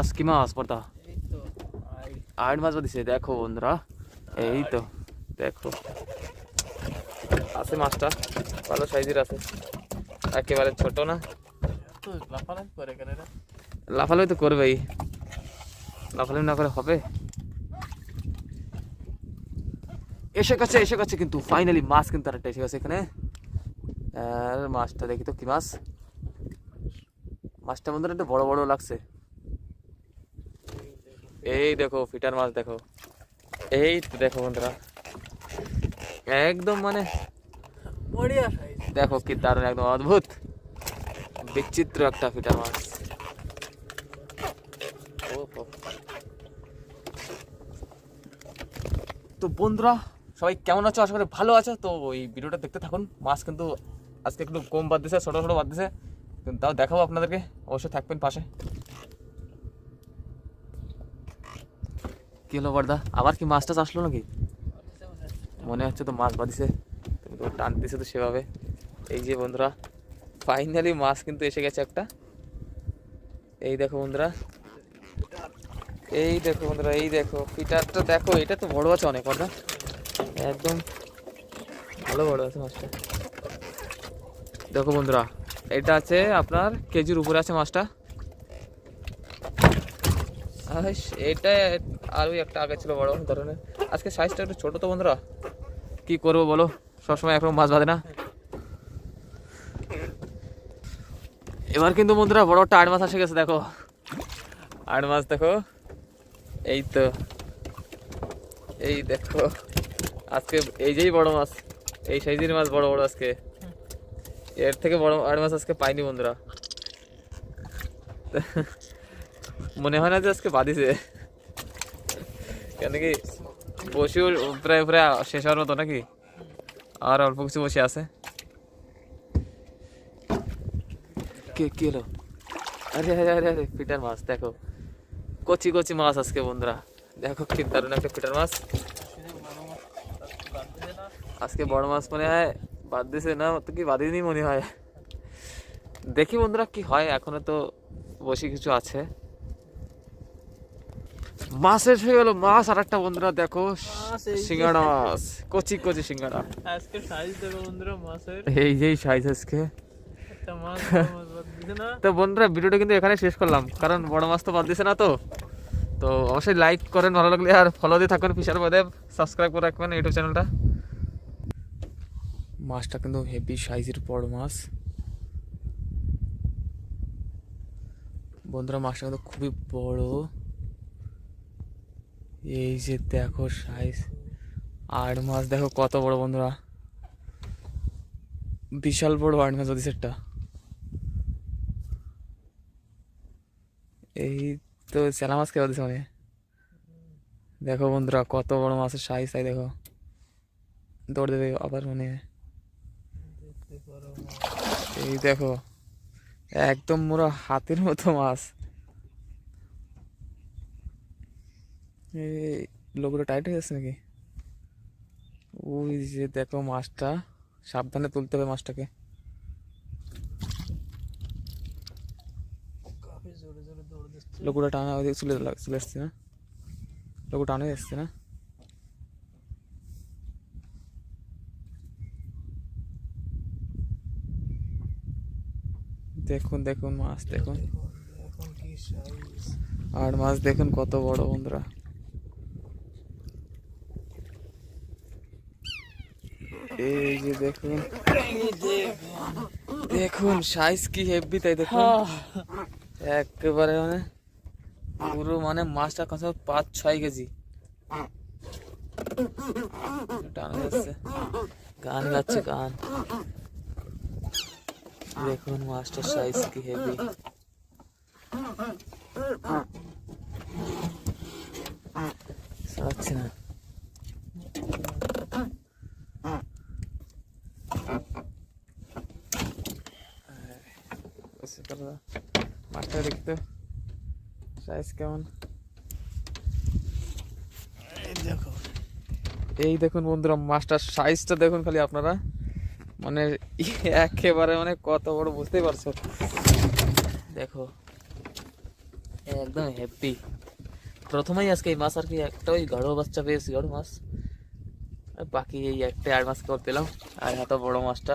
মাছ কি মাছ পর্দা এই তো আই আট মাছ দিছে দেখো বন্ধুরা এই তো দেখো আছে মাছটা ভালো সাইজের আছে একেবারে ছোট না লাফালাফি তো করবেই লাফালাফি না করে হবে এসে গেছে এসে গেছে কিন্তু ফাইনালি মাছ কিন্তু আরেকটা এসে গেছে এখানে আর মাছটা দেখি তো কি মাছ মাছটা বন্ধুরা একটু বড় বড় লাগছে এই দেখো ফিটার মাছ দেখো। এই তো দেখো বন্ধুরা। একদম মানে দেখো কি দারুণ একদম অদ্ভুত বিচিত্র একটা ফিটার মাছ। তো বন্ধুরা সবাই কেমন আছো? আশা করি ভালো আছো। তো ওই ভিডিওটা দেখতে থাকুন। মাছ কিন্তু আজকে একটু কম বাদ দিছে ছোটো ছোটো বাদ দিছে। কিন্তু তাও দেখাবো আপনাদেরকে। অবশ্যই থাকবেন পাশে। কি হলো বর্দা? আবার কি মাছটা আসলো নাকি? মনে হচ্ছে তো মাছ বাঁধিছে। তুমি তো টানতেছে তো সেভাবে। এই যে বন্ধুরা ফাইনালি মাছ কিন্তু এসে গেছে একটা। এই দেখো বন্ধুরা। এই দেখো বন্ধুরা, এই দেখো। ফিটারটা দেখো, এটা তো বড় আছে অনেক কথা একদম ভালো বড় আছে মাছটা। দেখো বন্ধুরা, এটা আছে আপনার কেজির উপরে আছে মাছটা। এটা আরও একটা আগে ছিল বড় ধরনের। আজকে সাইজটা একটু ছোট তো বন্ধুরা। কি করব বলো? সবসময় একরকম মাছ বাঁধে না। এবার কিন্তু বন্ধুরা বড় একটা আট মাছ এসে গেছে, দেখো। আট মাছ দেখো। এই তো। এই দেখো। আজকে এই যেই বড় মাছ, এই সাইজের মাছ বড় বড় আজকে। এর থেকে বড় আট মাছ আজকে পাইনি বন্ধুরা। মনে হয় না যে আজকে বাদিছে কেন কি বসেও প্রায় প্রায় শেষ হওয়ার মতো নাকি? আর অল্প কিছু বসে আছে। কে কে এলো? আরে আরে আরে আরে, পিটার মাছ, দেখো। কচি কচি মাছ আজকে, বন্ধুরা। দেখো কি দারুণ একটা পিটার মাছ। আজকে বড় মাছ মনে হয় বাদ দিছে না, তো কি বাদিনি মনে হয়। দেখি বন্ধুরা কি হয়, এখনও তো বসে কিছু আছে। মাছের হয়ে গেল মাছ আর একটা বন্ধুরা দেখো সিঙ্গাড়া মাছ কচি কচি সিঙ্গাড়া। আজকে সাইজ দেখো বন্ধুরা মাছের। এই যেই সাইজ আজকে। তো বন্ধুরা ভিডিওটা কিন্তু এখানে শেষ করলাম কারণ বড় মাছ তো বাদ দিছে না তো। তো অবশ্যই লাইক করেন ভালো লাগলে আর ফলো দিয়ে থাকুন ফিশার বাদে সাবস্ক্রাইব করে রাখবেন ইউটিউব চ্যানেলটা মাছটা কিন্তু হেভি সাইজের বড় মাছ। বন্ধুরা মাছটা কিন্তু খুবই বড়। এই যে দেখো সাইজ আট মাছ দেখো কত বড় বন্ধুরা। বিশাল বড় আট মাছ ওদের সেটটা এই তো চেলা মাছ দিছে মানে দেখো বন্ধুরা কত বড় মাছের সাইজ তাই দেখো। দৌড় দেবে আবার মানে এই দেখো, একদম পুরো হাতের মতো মাছ। লোকগুলো টাইট হয়ে যাচ্ছে নাকি? ওই যে দেখো মাছটা। সাবধানে তুলতে হবে মাছটাকে। লোকগুলো টানা ওই চলে চলে এসছে না? লোক টানে এসছে না? দেখুন দেখুন মাছ দেখুন। আর মাছ দেখুন কত বড় বন্ধুরা। এই যে দেখুন। দেখুন সাইজ কি হেভি তাই দেখুন। একেবারে মানে পুরো মানে মাছটা কত পাঁচ ছয় কেজি। টানা যাচ্ছে। গান গাচ্ছে গান। দেখুন মাছটার সাইজ কি হেভি সারাচ্ছে মাছটা দেখতে সাইজ কেমন এই দেখো এই দেখুন বন্ধুরা মাছটার সাইজটা দেখুন খালি আপনারা। মানে একেবারে মানে কত বড় বুঝতেই পারছ দেখো, একদম হ্যাপি প্রথমেই আজকে এই মাছ আর কি একটা ওই গাঢ় বাচ্চা পেয়েছি গাঢ় মাছ। বাকি এই একটা আর মাছ করে পেলাম আর এত বড় মাছটা।